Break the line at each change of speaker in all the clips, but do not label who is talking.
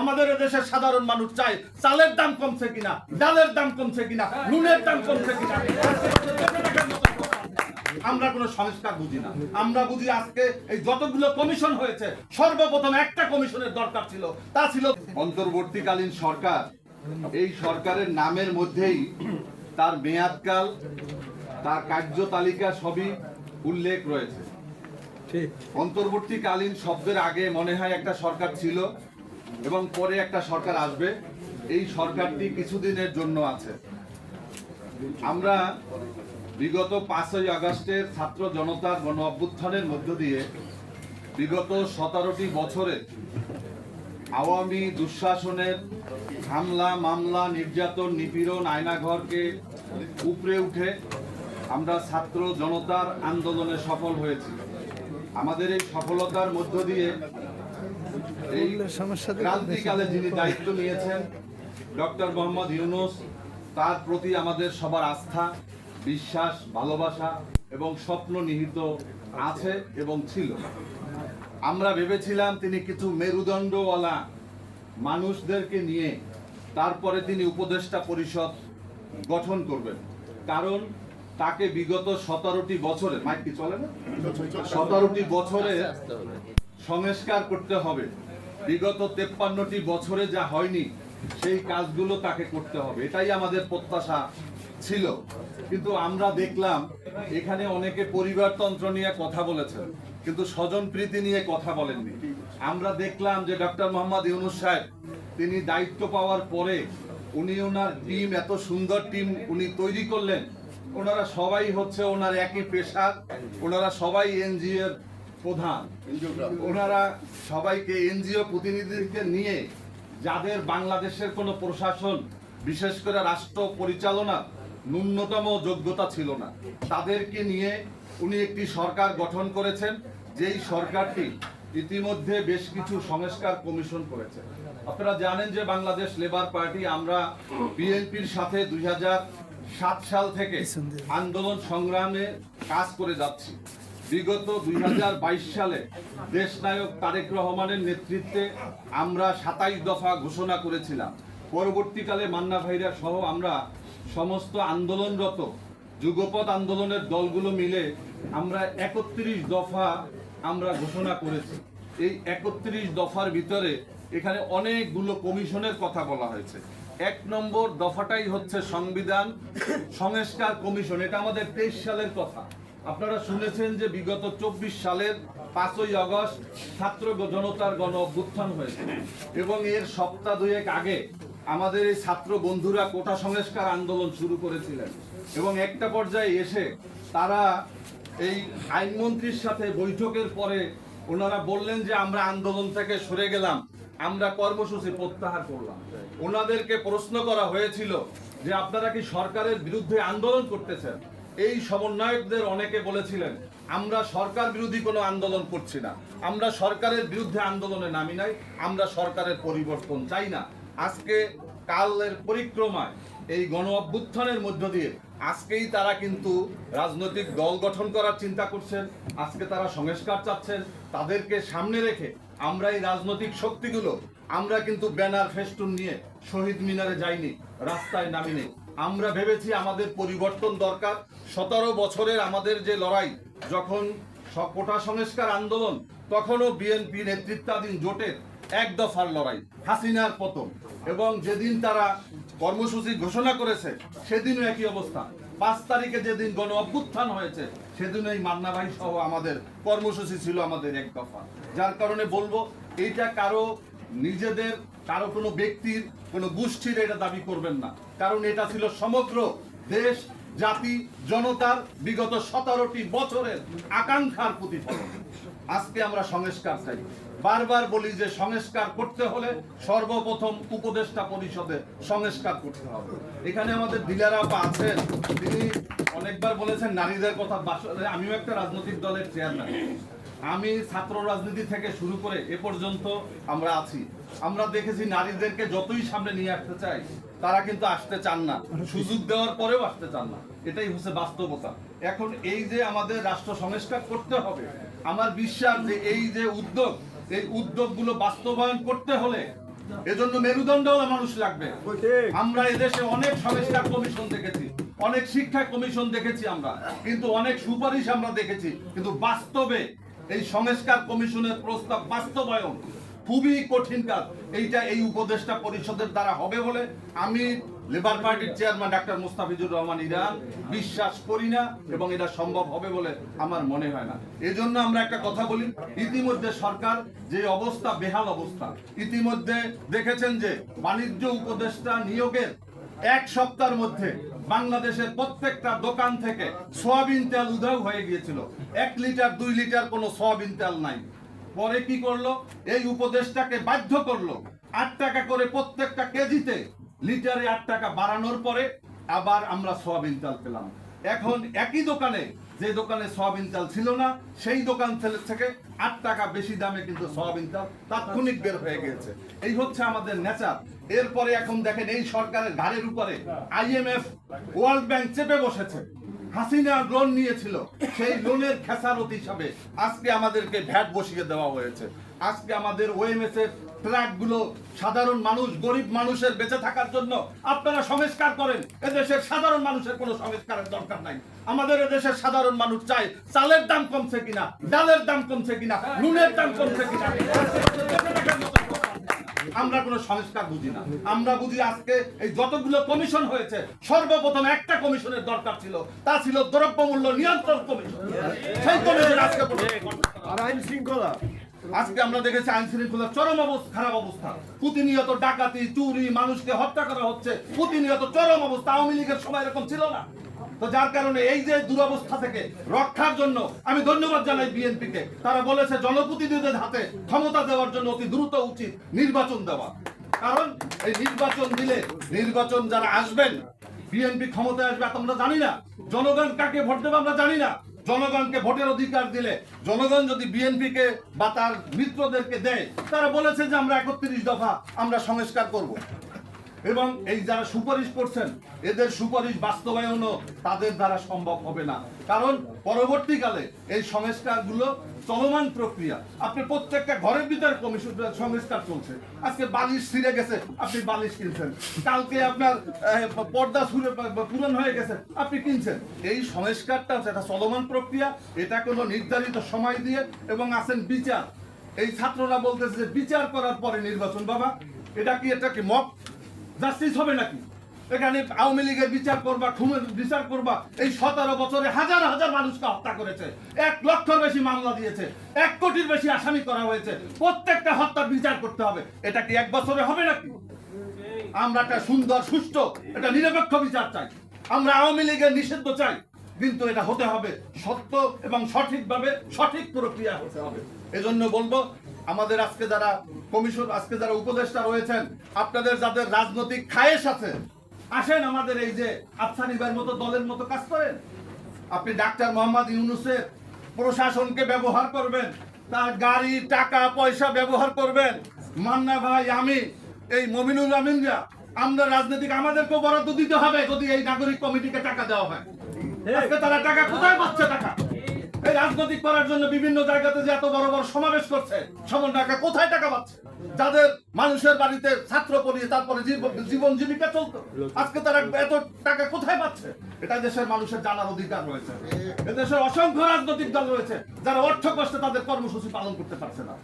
আমাদের দেশের সাধারণ মানুষ চায় চালের দাম কমছে কিনা ডালের দাম কমছে কিনা নুনের দাম কমছে কিনা। আমরা কোনো সংস্কার বুঝি না। আমরা বুঝি আজকে এই যতগুলো কমিশন হয়েছে সর্বপ্রথম একটা কমিশনের দরকার ছিল তা ছিল অন্তর্বর্তীকালীন সরকার। এই সরকারের নামের মধ্যেই তার মেয়াদকাল তার কার্যতালিকা সবই উল্লেখ রয়েছে। অন্তর্বর্তীকালীন শব্দের আগে মনে হয় একটা সরকার ছিল এবং পরে একটা সরকার আসবে। এই সরকারটি কিছুদিনের জন্য আছে। আমরা বিগত পাঁচই আগস্টের ছাত্র জনতার গণ অভ্যুত্থানের মধ্য দিয়ে বিগত সতেরোটি বছরে আওয়ামী দুঃশাসনের হামলা, মামলা, নির্যাতন, নিপীড়ন, আয়নাঘরকে উপরে উঠে আমরা ছাত্র জনতার আন্দোলনে সফল হয়েছি। আমাদের এই সফলতার মধ্য দিয়ে ক্রান্তিকালে যিনি দায়িত্ব নিয়েছেন ডক্টর মোহাম্মদ ইউনুস তার প্রতি আমাদের সবার আস্থা বিশ্বাস ভালোবাসা এবং স্বপ্ন নিহিত আছে এবং ছিল। আমরা ভেবেছিলাম তিনি কিছু মেরুদণ্ডওয়ালা মানুষদেরকে নিয়ে তারপরে তিনি উপদেষ্টা পরিষদ গঠন করবেন। কারণ তাকে বিগত সতেরোটি বছরে মাইক কি চলে না? সতেরোটি বছরে সংস্কার করতে হবে। বিগত তেপ্পান্নটি বছরে যা হয়নি, সেই কাজগুলো তাকে করতে হবে। এটাই আমাদের প্রত্যাশা ছিল। কিন্তু আমরা দেখলাম, এখানে অনেকে পরিবারতন্ত্র নিয়ে কথা বলেছেন, কিন্তু স্বজন প্রীতি নিয়ে কথা বলেননি। আমরা দেখলাম যে ডক্টর মোহাম্মদ ইউনুস সাহেব, তিনি দায়িত্ব পাওয়ার পরে উনি ওনার টিম, এত সুন্দর টিম উনি তৈরি করলেন। ওনারা সবাই হচ্ছে ওনার একই পেশার, ওনারা সবাই এনজিওর প্রধান। ওনারা সবাইকে এনজিও প্রতিনিধিকে নিয়ে যাদের বাংলাদেশের কোনো প্রশাসন বিশেষ করে রাষ্ট্র পরিচালনা ন্যূনতম যোগ্যতা ছিল না তাদেরকে নিয়ে উনি একটি সরকার গঠন করেছেন যেই সরকারটি ইতিমধ্যে বেশ কিছু সংস্কার কমিশন করেছে। আপনারা জানেন যে বাংলাদেশ লেবার পার্টি আমরা বিএনপির সাথে দুই সাত সাল থেকে আন্দোলন সংগ্রামে কাজ করে যাচ্ছি। বিগত দুই হাজার বাইশ সালে দেশনায়ক তারেক রহমানের নেতৃত্বে আমরা সাতাইশ দফা ঘোষণা করেছিলাম। পরবর্তীকালে মান্না ভাইরা সহ আমরা সমস্ত আন্দোলনরত, যুগপৎ আন্দোলনের দলগুলো মিলে আমরা একত্রিশ দফা আমরা ঘোষণা করেছি। এই একত্রিশ দফার ভিতরে এখানে অনেকগুলো কমিশনের কথা বলা হয়েছে। এক নম্বর দফাটাই হচ্ছে সংবিধান সংস্কার কমিশন, এটা আমাদের তেইশ সালের কথা। আপনারা শুনেছেন যে বিগত চব্বিশ সালের পাঁচই আগস্ট ছাত্র জনতার গণ অভ্যুত্থান হয়েছে। এবং এর সপ্তাহ দুয়েক আগে আমাদের এই ছাত্র বন্ধুরা কোটা সংস্কার আন্দোলন শুরু করেছিলেন। এবং একটা পর্যায়ে এসে তারা এই আইনমন্ত্রীর সাথে বৈঠকের পরে ওনারা বললেন যে, আমরা আন্দোলন থেকে সরে গেলাম, আমরা কর্মসূচি প্রত্যাহার করলাম। ওনাদেরকে প্রশ্ন করা হয়েছিল যে, আপনারা কি সরকারের বিরুদ্ধে আন্দোলন করতেছেন? এই সমন্বয়কদের অনেকে বলেছিলেন, আমরা সরকার বিরোধী কোনো আন্দোলন করছি না। আমরা সরকারের বিরুদ্ধে আন্দোলনে নামি নাই, আমরা সরকারের পরিবর্তন চাই না। আজকে কালের পরিক্রমায় এই গণ অভ্যুত্থানের মধ্য দিয়ে আজকেই তারা কিন্তু রাজনৈতিক দল গঠন করার চিন্তা করছেন, আজকে তারা সংস্কার চাচ্ছেন, তাদেরকে সামনে রেখে আমরা এই রাজনৈতিক শক্তিগুলো, আমরা কিন্তু ব্যানার ফেস্টুন নিয়ে শহীদ মিনারে যাইনি, রাস্তায় নামিনি। আমরা ভেবেছি আমাদের পরিবর্তন দরকার। সতেরো বছরের আমাদের যে লড়াই, যখন কোটা সংস্কার আন্দোলন, তখনও বিএনপি নেতৃত্বাধীন জোটের এক দফার লড়াই, হাসিনার পতন। এবং যেদিন তারা কর্মসূচি ঘোষণা করেছে, সেদিনও একই অবস্থা। পাঁচ তারিখে যেদিন গণ অভ্যুত্থান হয়েছে সেদিন এই মান্না ভাই সহ আমাদের কর্মসূচি ছিল আমাদের এক দফা। যার কারণে বলব, এইটা কারও নিজেদের, কারও কোনো ব্যক্তির কোনো গোষ্ঠীর এটা দাবি করবেন না। কারণ এটা ছিল সমগ্র দেশ, জাতি, জনতার বিগত সতেরোটি বছরের আকাঙ্ক্ষার প্রতিফলন। আজকে আমরা সংস্কার চাই। বারবার বলি যে সংস্কার করতে হলে সর্বপ্রথম উপদেষ্টা পরিষদে সংস্কার করতে হবে। এখানে আমাদের ডিলার আপা আছেন, তিনি অনেকবার বলেছেন নারীদের কথা আমিও একটা রাজনৈতিক দলের চেয়ারম্যান আমি ছাত্র রাজনীতি থেকে শুরু করে এ পর্যন্ত আমরা আছি। আমরা দেখেছি নারীদেরকে যতই সামনে নিয়ে আসতে চাই তারা কিন্তু আসতে চান না। সুযোগ দেওয়ার পরেও আসতে চান না। এটাই হচ্ছে বাস্তবতা। এখন এই যে আমাদের রাষ্ট্র সংস্কার করতে হবে আমার বিশ্বাস যে এই যে উদ্যোগ এই উদ্যোগগুলো বাস্তবায়ন করতে হলে এজন্য মেরুদণ্ডওয়ালা মানুষ লাগবে। আমরা এদেশে অনেক সংস্কার কমিশন দেখেছি। অনেক শিক্ষা কমিশন দেখেছি আমরা, কিন্তু অনেক সুপারিশ আমরা দেখেছি, কিন্তু বাস্তবে এই সংস্কার কমিশনের প্রস্তাব বাস্তবায়ন খুবই কঠিন কাজ। এইটা এই উপদেষ্টা পরিষদের দ্বারা হবে বলে আমি লেবার পার্টির chairman doctor Mustafizur Rahman Iran বিশ্বাস করি না এবং এটা সম্ভব হবে বলে আমার মনে হয় না। এজন্য আমরা একটা কথা বলি, ইতিমধ্যে সরকার যে অবস্থা, বেহাল অবস্থা, ইতিমধ্যে দেখেছেন যে বাণিজ্য উপদেষ্টা নিয়োগের এক সপ্তাহের মধ্যে বাংলাদেশের প্রত্যেকটা দোকান থেকে সোয়াবিন তেল উধাও হয়ে গিয়েছিল। এক লিটার, দুই লিটার কোনো সোয়াবিন তেল নাই। পরে কি করল? এই উপদেশটাকে বাধ্য করল। আট টাকা করে প্রত্যেকটা কেজিতে লিটারে আট টাকা বাড়ানোর পরে আবার আমরা সোয়াবিন তেল পেলাম। এখন একই দোকানে যে দোকানে সোয়াবিন চাল ছিল না, সেই দোকান থেকে আট টাকা বেশি দামে কিন্তু সোয়াবিন চাল তাৎক্ষণিক বের হয়ে গেছে এই হচ্ছে আমাদের নেচার। এরপরে এখন দেখেন এই সরকারের ঘাড়ের উপরে আইএমএফ ওয়ার্ল্ড ব্যাংক চেপে বসেছে। হাসিনা লোন নিয়েছিল। সেই লোনের খেসারত হিসাবে আজকে আমাদেরকে ভ্যাট বসিয়ে দেওয়া হয়েছে। আজকে আমাদের ওএমএস এর ট্রাকগুলো সাধারণ মানুষ, গরিব মানুষের বেঁচে থাকার জন্য আপনারা সংস্কার করেন। এদেশের সাধারণ মানুষের কোনো সংস্কারের দরকার নাই। আমাদের এদেশের সাধারণ মানুষ চায় চালের দাম কমছে কিনা, ডালের দাম কমছে কিনা, নুনের দাম কমছে কিনা। আমরা কোনো সংস্কার বুঝি না। আমরা বুঝি আজকে এই যতগুলো কমিশন হয়েছে, সর্বপ্রথম একটা কমিশনের দরকার ছিল, তা ছিল দ্রব্যমূল্য নিয়ন্ত্রণ কমিশন। সেই কমিশন আজকে
আর আইন শৃঙ্খলা।
আজকে আমরা দেখেছি আইন শৃঙ্খলার চরম অবস্থা, খারাপ অবস্থা। প্রতিনিয়ত ডাকাতি, চুরি, মানুষকে হত্যা করা হচ্ছে। প্রতিনিয়ত চরম অবস্থা। আওয়ামী লীগের সময় এরকম ছিল না। তো যার কারণে এই যে দুরবস্থা থেকে রক্ষার জন্য আমি ধন্যবাদ জানাই বিএনপি কে তারা বলেছে, জনপ্রতিনিধিদের হাতে ক্ষমতা দেওয়ার জন্য অতি দ্রুত উচিত নির্বাচন দেওয়া। কারণ এই নির্বাচন দিলে নির্বাচন যারা আসবেন, বিএনপি ক্ষমতায় আসবে তা আমরা জানি না। জনগণ কাকে ভোট দেবে আমরা জানি না। জনগণকে ভোটের অধিকার দিলে জনগণ যদি বিএনপি কে বা তার মিত্রদেরকে দেয়, তারা বলেছে যে আমরা একত্রিশ দফা আমরা সংস্কার করব। এবং এই যারা সুপারিশ করছেন, এদের সুপারিশ বাস্তবায়নও তাদের দ্বারা সম্ভব হবে না। কারণ পরবর্তীকালে এই সংস্কারগুলো চলমান প্রক্রিয়া। আপনি প্রত্যেকটা ঘরের ভিতরে কমিশন সংস্কার চলছে। আজকে বালিশ ছিঁড়ে গেছে, আপনি বালিশ কিনছেন। কালকে আপনার পর্দা ছুঁড়ে পূরণ হয়ে গেছে, আপনি কিনছেন। এই সংস্কারটা হচ্ছে একটা চলমান প্রক্রিয়া, এটা কোনো নির্ধারিত সময় দিয়ে এবং আছেন বিচার। এই ছাত্ররা বলতেছে যে বিচার করার পরে নির্বাচন বাবা, এটা কি এটা কি মক? জাস্টিস হবে নাকি? এখানে আওয়ামী লীগের বিচার করবা খুনের বিচার করবা, এই সতেরো বছরে হাজার হাজার মানুষকে হত্যা করেছে। এক লক্ষর বেশি মামলা দিয়েছে, এক কোটির বেশি আসামি করা হয়েছে। প্রত্যেকটা হত্যার বিচার করতে হবে। এটা কি এক বছরে হবে নাকি? আমরা একটা সুন্দর, সুষ্ঠু, একটা নিরপেক্ষ বিচার চাই। আমরা আওয়ামী লীগের নিষিদ্ধ চাই, কিন্তু এটা হতে হবে সত্য এবং সঠিকভাবে সঠিক প্রক্রিয়া হতে হবে। এজন্য বলব আমাদের আজকে যারা কমিশন আজকে যারা উপদেষ্টা রয়েছেন আপনাদের যাদের রাজনৈতিক খায়েশ আছে আসেন আমাদের এই যে আফসানিবার মতো দলের মতো কাজ করেন। আপনি ডাক্তার মোহাম্মদ ইউনুসের প্রশাসনকে ব্যবহার করবেন তার গাড়ি টাকা পয়সা ব্যবহার করবেন। মান্না ভাই আমি এই মমিনুল আমিনরা আমরা রাজনৈতিক আমাদেরকেও বরাদ্দ দিতে হবে যদি এই নাগরিক কমিটিকে টাকা দেওয়া হয়। আজকে তারা টাকা কোথায় পাচ্ছে টাকা? এই রাজনৈতিক করার জন্য বিভিন্ন জায়গাতে যে এত বড় বড় সমাবেশ করছে সমান টাকা কোথায় টাকা পাচ্ছে? যাদের মানুষের বাড়িতে ছাত্র পড়িয়ে তারপরে জীবন জীবিকা চলতো। আজকে তারা এত টাকা কোথায় পাচ্ছে? এটা দেশের মানুষের জানার অধিকার রয়েছে। এদেশের অসংখ্য রাজনৈতিক দল রয়েছে, যারা অর্থ কষ্টে তাদের কর্মসূচি পালন করতে পারছে না।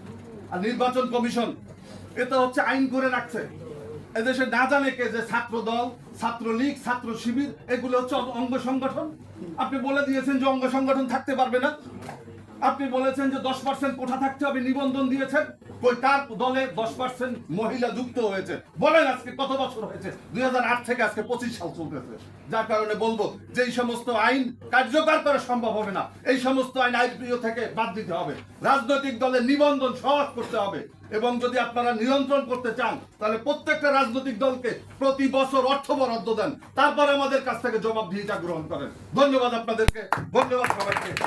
আর নির্বাচন কমিশন এটা হচ্ছে আইন করে রাখছে। এদেশে না জানে কে যে ছাত্র দল ছাত্র লীগ ছাত্র শিবির এগুলো হচ্ছে অঙ্গ সংগঠন। আপনি বলে দিয়েছেন যে অঙ্গ সংগঠন থাকতে পারবে না। আপনি বলেছেন যে দশ পার্সেন্ট কোঠা থাকতে হবে, নিবন্ধন দিয়েছেন। কই তার দলে দশ পার্সেন্ট মহিলা যুক্ত হয়েছে। বলেন আজকে কত বছর হয়েছে? দুই থেকে আজকে পঁচিশ সাল চলতেছে। যার কারণে বলব যে এই সমস্ত আইন কার্যকর করা সম্ভব হবে না। এই সমস্ত আইন আইপিও থেকে বাদ দিতে হবে। রাজনৈতিক দলের নিবন্ধন সহজ করতে হবে। এবং যদি আপনারা নিয়ন্ত্রণ করতে চান, তাহলে প্রত্যেকটা রাজনৈতিক দলকে প্রতি বছর অর্থ বরাদ্দ দেন। তারপরে আমাদের কাছ থেকে জবাবদিহিতা গ্রহণ করেন। ধন্যবাদ আপনাদেরকে। ধন্যবাদ সবাইকে।